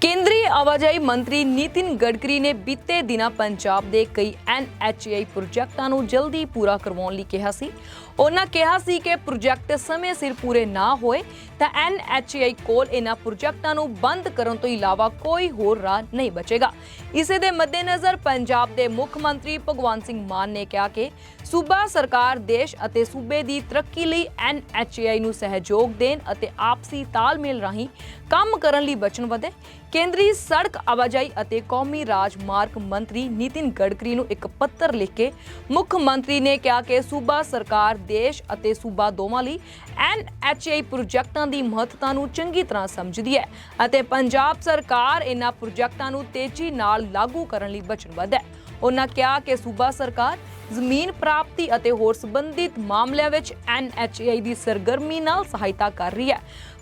ਕੇਂਦਰੀ ਆਵਾਜਾਈ ਮੰਤਰੀ ਨਿਤਿਨ ਗਡਕਰੀ ਨੇ ਬੀਤੇ ਦਿਨਾਂ ਪੰਜਾਬ ਦੇ ਕਈ ਐਨਐਚਏਆਈ ਪ੍ਰੋਜੈਕਟਾਂ ਨੂੰ ਜਲਦੀ ਪੂਰਾ ਕਰਵਾਉਣ ਲਈ ਕਿਹਾ ਸੀ। ਉਹਨਾਂ ਕਿਹਾ ਸੀ ਕਿ ਪ੍ਰੋਜੈਕਟ ਸਮੇਂ ਸਿਰ ਪੂਰੇ ਨਾ ਹੋਏ ਤਾਂ ਐਨਐਚਏਆਈ ਕੋਲ ਇਹਨਾਂ ਪ੍ਰੋਜੈਕਟਾਂ ਨੂੰ ਬੰਦ ਕਰਨ ਤੋਂ ਇਲਾਵਾ ਕੋਈ ਹੋਰ ਰਾਹ ਨਹੀਂ ਬਚੇਗਾ। ਇਸੇ ਦੇ ਮੱਦੇਨਜ਼ਰ ਪੰਜਾਬ ਦੇ ਮੁੱਖ ਮੰਤਰੀ ਭਗਵੰਤ ਸਿੰਘ ਮਾਨ ਨੇ ਕਿਹਾ ਕਿ ਸੂਬਾ ਸਰਕਾਰ ਦੇਸ਼ ਅਤੇ ਸੂਬੇ ਦੀ ਤਰੱਕੀ ਲਈ ਐਨਐਚਏਆਈ ਨੂੰ ਸਹਿਯੋਗ ਦੇਣ ਅਤੇ ਆਪਸੀ ਤਾਲਮੇਲ ਰਾਹੀਂ ਕੰਮ ਕਰਨ ਲਈ ਵਚਨਬੱਧ ਹੈ। ਕੇਂਦਰੀ ਸੜਕ ਆਵਾਜਾਈ ਅਤੇ ਕੌਮੀ ਰਾਜਮਾਰਗ ਮੰਤਰੀ ਨਿਤਿਨ ਗਡਕਰੀ ਨੂੰ ਇੱਕ ਪੱਤਰ ਲਿਖ ਕੇ ਮੁੱਖ ਮੰਤਰੀ ਨੇ ਕਿਹਾ ਕਿ ਸੂਬਾ ਸਰਕਾਰ, ਦੇਸ਼ ਅਤੇ ਸੂਬਾ ਦੋਵਾਂ ਲਈ ਐਨਐਚਏਆਈ ਪ੍ਰੋਜੈਕਟਾਂ ਦੀ ਮਹੱਤਤਾ ਨੂੰ ਚੰਗੀ ਤਰ੍ਹਾਂ ਸਮਝਦੀ ਹੈ ਅਤੇ ਪੰਜਾਬ ਸਰਕਾਰ ਇਹਨਾਂ ਪ੍ਰੋਜੈਕਟਾਂ ਨੂੰ ਤੇਜ਼ੀ ਨਾਲ ਲਾਗੂ ਕਰਨ ਲਈ ਵਚਨਬੱਧ ਹੈ। ਉਹਨਾਂ ਕਿਹਾ ਕਿ ਸੂਬਾ ਸਰਕਾਰ ਜ਼ਮੀਨ ਪ੍ਰਾਪਤੀ ਅਤੇ ਹੋਰ ਸੰਬੰਧਿਤ ਮਾਮਲਿਆਂ ਵਿੱਚ ਐਨਐਚਏਆਈ ਦੀ ਸਰਗਰਮੀ ਨਾਲ ਸਹਾਇਤਾ ਕਰ ਰਹੀ ਹੈ।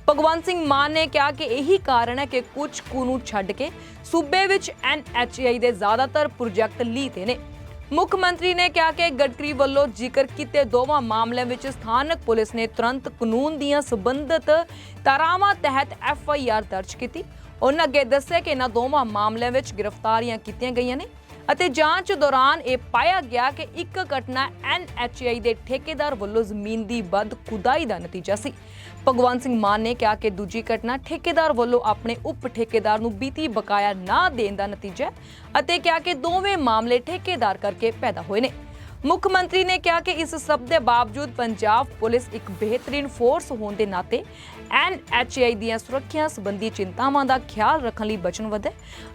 ਭਗਵੰਤ ਸਿੰਘ ਮਾਨ ਨੇ ਕਿਹਾ ਕਿ ਇਹੀ ਕਾਰਨ ਹੈ ਕਿ ਕੁਝ ਕੁ ਨੂੰ ਛੱਡ ਕੇ ਸੂਬੇ ਵਿੱਚ ਐਨਐਚਏਆਈ ਦੇ ਜ਼ਿਆਦਾਤਰ ਪ੍ਰੋਜੈਕਟ ਲੀਤੇ ਨੇ। ਮੁੱਖ ਮੰਤਰੀ ਨੇ ਕਿਹਾ ਕਿ ਗਡਕਰੀ ਵੱਲੋਂ ਜ਼ਿਕਰ ਕੀਤੇ ਦੋਵਾਂ ਮਾਮਲਿਆਂ ਵਿੱਚ ਸਥਾਨਕ ਪੁਲਿਸ ਨੇ ਤੁਰੰਤ ਕਾਨੂੰਨ ਦੀਆਂ ਸਬੰਧਤ ਧਾਰਾਵਾਂ ਤਹਿਤ ਐਫਆਈਆਰ ਦਰਜ ਕੀਤੀ। ਉਹਨਾਂ ਅੱਗੇ ਦੱਸਿਆ ਕਿ ਇਹਨਾਂ ਦੋਵਾਂ ਮਾਮਲਿਆਂ ਵਿੱਚ ਗ੍ਰਿਫਤਾਰੀਆਂ ਕੀਤੀਆਂ ਗਈਆਂ ਨੇ। ਅਤੇ ਜਾਂਚ ਦੌਰਾਨ ਇਹ ਪਾਇਆ ਗਿਆ ਕਿ ਇੱਕ ਘਟਨਾ ਐਨਐਚਆਈ ਦੇ ਠੇਕੇਦਾਰ ਵੱਲੋਂ ਜ਼ਮੀਨ ਦੀ ਵੱਧ ਖੁਦਾਈ ਦਾ ਨਤੀਜਾ ਸੀ। ਭਗਵੰਤ ਸਿੰਘ ਮਾਨ ਨੇ ਕਿਹਾ ਕਿ ਦੂਜੀ ਘਟਨਾ ਠੇਕੇਦਾਰ ਵੱਲੋਂ ਆਪਣੇ ਉਪ ਠੇਕੇਦਾਰ ਨੂੰ ਬੀਤੀ ਬਕਾਇਆ ਨਾ ਦੇਣ ਦਾ ਨਤੀਜਾ ਅਤੇ ਕਿਹਾ ਕਿ ਦੋਵੇਂ ਮਾਮਲੇ ਠੇਕੇਦਾਰ ਕਰਕੇ ਪੈਦਾ ਹੋਏ ਨੇ। ਮੁੱਖ ਮੰਤਰੀ ਨੇ ਕਿਹਾ ਕਿ ਇਸ ਸਭ ਦੇ ਬਾਵਜੂਦ ਪੰਜਾਬ ਪੁਲਿਸ ਇੱਕ ਬਿਹਤਰੀਨ ਫੋਰਸ ਹੋਣ ਦੇ ਨਾਤੇ ਐਨਐਚਆਈ ਦੀਆਂ ਸੁਰੱਖਿਆ ਸੰਬੰਧੀ ਚਿੰਤਾਵਾਂ ਦਾ ਖਿਆਲ ਰੱਖਣ ਲਈ ਵਚਨਬੱਧ ਹੈ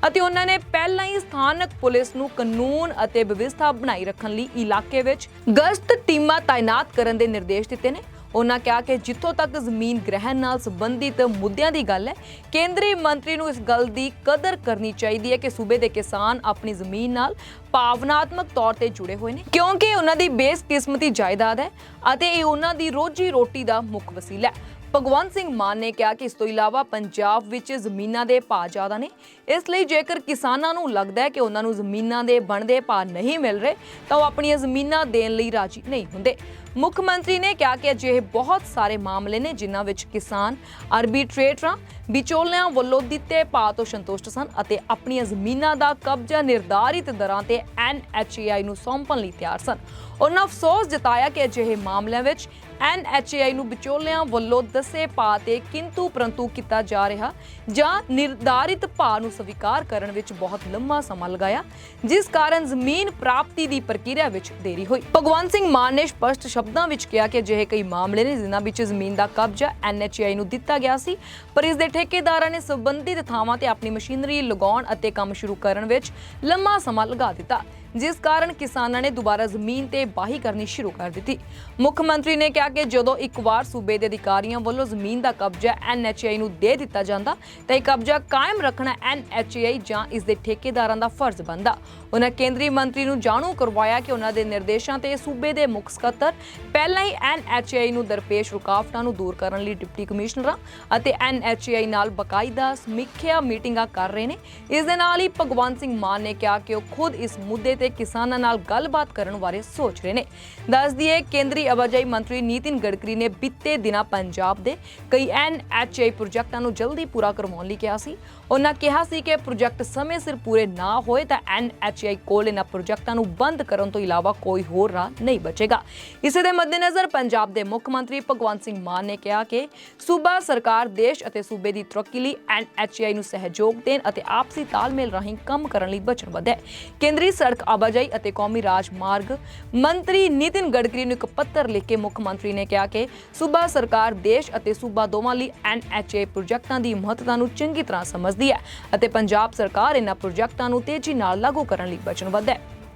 ਅਤੇ ਉਹਨਾਂ ਨੇ ਪਹਿਲਾਂ ਹੀ ਸਥਾਨਕ ਪੁਲਿਸ ਨੂੰ ਕਾਨੂੰਨ ਅਤੇ ਵਿਵਸਥਾ ਬਣਾਈ ਰੱਖਣ ਲਈ ਇਲਾਕੇ ਵਿੱਚ ਗਸ਼ਤ ਟੀਮਾਂ ਤਾਇਨਾਤ ਕਰਨ ਦੇ ਨਿਰਦੇਸ਼ ਦਿੱਤੇ ਨੇ। ਉਹਨਾਂ ਕਿਹਾ ਕਿ ਜਿੱਥੋਂ ਤੱਕ ਜ਼ਮੀਨ ਗ੍ਰਹਿਣ ਨਾਲ ਸੰਬੰਧਿਤ ਮੁੱਦਿਆਂ ਦੀ ਗੱਲ ਹੈ, ਕੇਂਦਰੀ ਮੰਤਰੀ ਨੂੰ ਇਸ ਗੱਲ ਦੀ ਕਦਰ ਕਰਨੀ ਚਾਹੀਦੀ ਹੈ ਕਿ ਸੂਬੇ ਦੇ ਕਿਸਾਨ ਆਪਣੀ ਜ਼ਮੀਨ ਨਾਲ ਭਾਵਨਾਤਮਕ ਤੌਰ ਤੇ ਜੁੜੇ ਹੋਏ ਨੇ, ਕਿਉਂਕਿ ਉਹਨਾਂ ਦੀ ਬੇਸਕਿਸਮਤੀ ਜਾਇਦਾਦ ਹੈ ਅਤੇ ਇਹ ਉਹਨਾਂ ਦੀ ਰੋਜੀ ਰੋਟੀ ਦਾ ਮੁੱਖ ਵਸੀਲਾ ਹੈ। ਭਗਵੰਤ ਸਿੰਘ ਮਾਨ ਨੇ ਕਿਹਾ ਕਿ ਇਸ ਤੋਂ ਇਲਾਵਾ ਪੰਜਾਬ ਵਿੱਚ ਜ਼ਮੀਨਾਂ ਦੇ ਭਾਅ ਜ਼ਿਆਦਾ ਨੇ ਇਸ ਲਈ ਜੇਕਰ ਕਿਸਾਨਾਂ ਨੂੰ ਲੱਗਦਾ ਹੈ ਕਿ ਉਹਨਾਂ ਨੂੰ ਜ਼ਮੀਨਾਂ ਦੇ ਬਣਦੇ ਭਾਅ ਨਹੀਂ ਮਿਲ ਰਹੇ, ਤਾਂ ਉਹ ਆਪਣੀਆਂ ਜ਼ਮੀਨਾਂ ਦੇਣ ਲਈ ਰਾਜੀ ਨਹੀਂ ਹੁੰਦੇ। ਮੁੱਖ ਮੰਤਰੀ ਨੇ ਕਿਹਾ ਕਿ ਅਜਿਹੇ ਬਹੁਤ ਸਾਰੇ ਮਾਮਲੇ ਨੇ ਜਿਨ੍ਹਾਂ ਵਿੱਚ ਕਿਸਾਨ ਆਰਬਿਟਰੇਟਰਾਂ, ਵਿਚੋਲਿਆਂ ਵੱਲੋਂ ਦਿੱਤੇ ਭਾਅ ਤੋਂ ਸੰਤੁਸ਼ਟ ਸਨ ਅਤੇ ਆਪਣੀਆਂ ਜ਼ਮੀਨਾਂ ਦਾ ਕਬਜ਼ਾ ਨਿਰਧਾਰਿਤ ਦਰਾਂ ਤੇ ਐਨਐਚਏਆਈ ਨੂੰ ਸੌਂਪਣ ਲਈ ਤਿਆਰ ਸਨ। ਉਹਨਾਂ ਅਫਸੋਸ ਜਤਾਇਆ ਕਿ ਅਜਿਹੇ ਮਾਮਲਿਆਂ ਵਿੱਚ ਐਨਐਚਏਆਈ ਨੂੰ ਵਿਚੋਲਿਆਂ ਵੱਲੋਂ ਦੱਸੇ ਭਾਅ ਤੇ ਕਿੰਤੂ ਪਰੰਤੂ ਕੀਤਾ ਜਾ ਰਿਹਾ ਜਾਂ ਨਿਰਧਾਰਿਤ ਭਾਅ ਨੂੰ ਸਵੀਕਾਰ ਕਰਨ ਵਿੱਚ ਬਹੁਤ ਲੰਮਾ ਸਮਾਂ ਲਗਾਇਆ, ਜਿਸ ਕਾਰਨ ਜ਼ਮੀਨ ਪ੍ਰਾਪਤੀ ਦੀ ਪ੍ਰਕਿਰਿਆ ਵਿੱਚ ਦੇਰੀ ਹੋਈ। ਭਗਵੰਤ ਸਿੰਘ ਮਾਨ ਨੇ ਸਪਸ਼ਟ ਸ਼ਬਦਾਂ ਵਿੱਚ ਕਿਹਾ ਕਿ ਅਜਿਹੇ ਕਈ ਮਾਮਲੇ ਨੇ ਜਿਨ੍ਹਾਂ ਵਿੱਚ ਜ਼ਮੀਨ ਦਾ ਕਬਜ਼ਾ ਐਨਐਚਏਆਈ ਨੂੰ ਦਿੱਤਾ ਗਿਆ ਸੀ, ਪਰ ਇਸ ਦੇ ਠੇਕੇਦਾਰਾਂ ਨੇ ਸੰਬੰਧਿਤ ਥਾਵਾਂ ਤੇ ਆਪਣੀ ਮਸ਼ੀਨਰੀ ਲਗਾਉਣ ਅਤੇ ਕੰਮ ਸ਼ੁਰੂ ਕਰਨ ਵਿੱਚ ਲੰਮਾ ਸਮਾਂ ਲਗਾ ਦਿੱਤਾ। ਜਿਸ ਕਾਰਨ ਕਿਸਾਨਾਂ ਨੇ ਦੁਬਾਰਾ ਜ਼ਮੀਨ ਤੇ ਬਾਹੀ ਕਰਨੀ ਸ਼ੁਰੂ ਕਰ ਦਿੱਤੀ। ਮੁੱਖ ਮੰਤਰੀ ਨੇ ਕਿਹਾ ਕਿ ਜਦੋਂ ਇੱਕ ਵਾਰ ਸੂਬੇ ਦੇ ਅਧਿਕਾਰੀਆਂ ਵੱਲੋਂ ਜ਼ਮੀਨ ਦਾ ਕਬਜ਼ਾ ਐਨਐਚਏਆਈ ਨੂੰ ਦੇ ਦਿੱਤਾ ਜਾਂਦਾ, ਤਾਂ ਇਹ ਕਬਜ਼ਾ ਕਾਇਮ ਰੱਖਣਾ ਐਨਐਚਏਆਈ ਜਾਂ ਇਸ ਦੇ ਠੇਕੇਦਾਰਾਂ ਦਾ ਫਰਜ਼ ਬਣਦਾ। ਉਹਨਾਂ ਕੇਂਦਰੀ ਮੰਤਰੀ ਨੂੰ ਜਾਣੂ ਕਰਵਾਇਆ ਕਿ ਉਹਨਾਂ ਦੇ ਨਿਰਦੇਸ਼ਾਂ ਤੇ ਸੂਬੇ ਦੇ ਮੁੱਖ ਸਕੱਤਰ ਪਹਿਲਾਂ ਹੀ ਐਨਐਚਏਆਈ ਨੂੰ ਦਰਪੇਸ਼ ਰੁਕਾਵਟਾਂ ਨੂੰ ਦੂਰ ਕਰਨ ਲਈ ਡਿਪਟੀ ਕਮਿਸ਼ਨਰਾਂ ਅਤੇ ਐਨਐਚਏਆਈ ਨਾਲ ਬਕਾਇਦਾ ਸਮੀਖਿਆ ਮੀਟਿੰਗਾਂ ਕਰ ਰਹੇ ਨੇ। ਇਸ ਦੇ ਨਾਲ ਹੀ ਭਗਵੰਤ ਸਿੰਘ ਮਾਨ ਨੇ ਕਿਹਾ ਕਿ ਉਹ ਖੁਦ ਇਸ ਮੁੱਦੇ ਤੇ ਕਿਸਾਨਾਂ ਨਾਲ ਗੱਲਬਾਤ ਕਰਨ ਬਾਰੇ ਸੋਚ ਰਹੇ ਨੇ। ਦੱਸ ਦਈਏ, ਕੇਂਦਰੀ ਆਵਾਜਾਈ ਮੰਤਰੀ ਨਿਤਿਨ ਗਡਕਰੀ ਨੇ ਬੀਤੇ ਦਿਨਾਂ ਪੰਜਾਬ ਦੇ ਕਈ ਐਨਐਚਆਈ ਪ੍ਰੋਜੈਕਟਾਂ ਨੂੰ ਜਲਦੀ ਪੂਰਾ ਕਰਵਾਉਣ ਲਈ ਕਿਹਾ ਸੀ। ਉਹਨਾਂ ਕਿਹਾ ਸੀ ਕਿ ਪ੍ਰੋਜੈਕਟ ਸਮੇਂ ਸਿਰ ਪੂਰੇ ਨਾ ਹੋਏ ਤਾਂ ਐਨਐਚਆਈ ਕੋਲ ਇਹਨਾਂ ਪ੍ਰੋਜੈਕਟਾਂ ਨੂੰ ਬੰਦ ਕਰਨ ਤੋਂ ਇਲਾਵਾ ਕੋਈ ਹੋਰ ਰਾਹ ਨਹੀਂ ਬਚੇਗਾ। ਇਸੇ ਦੇ ਮੱਦੇਨਜ਼ਰ ਪੰਜਾਬ ਦੇ ਮੁੱਖ ਮੰਤਰੀ ਭਗਵੰਤ ਸਿੰਘ ਮਾਨ ਨੇ ਕਿਹਾ ਕਿ ਸੂਬਾ ਸਰਕਾਰ ਦੇਸ਼ ਅਤੇ ਸੂਬੇ ਦੀ ਤਰੱਕੀ ਲਈ ਐਨਐਚਆਈ ਨੂੰ ਸਹਿਯੋਗ ਦੇਣ ਅਤੇ ਆਪਸੀ ਤਾਲਮੇਲ ਰਾਹੀਂ ਕੰਮ ਕਰਨ ਲਈ ਵਚਨਬੱਧ ਹੈ। ਕੇਂਦਰੀ ਸੜਕ ਆਵਾਜਾਈ ਅਤੇ ਕੌਮੀ ਰਾਜਮਾਰਗ ਮੰਤਰੀ ਨਿਤਿਨ ਗਡਕਰੀ ਨੂੰ ਇੱਕ ਪੱਤਰ ਲਿਖ ਕੇ ਮੁੱਖ ਮੰਤਰੀ ਨੇ ਕਿਹਾ ਕਿ ਸੂਬਾ ਸਰਕਾਰ ਦੇਸ਼ ਅਤੇ ਸੂਬਾ ਦੋਵਾਂ ਲਈ ਐਨਐਚਏ ਪ੍ਰੋਜੈਕਟਾਂ ਦੀ ਮਹੱਤਤਾ ਨੂੰ ਚੰਗੀ ਤਰ੍ਹਾਂ ਸਮਝਦੀ ਹੈ ਅਤੇ ਪੰਜਾਬ ਸਰਕਾਰ ਇਹਨਾਂ ਪ੍ਰੋਜੈਕਟਾਂ ਨੂੰ ਤੇਜ਼ੀ ਨਾਲ ਲਾਗੂ ਕਰਨ ਲਈ ਵਚਨਬੱਧ ਹੈ।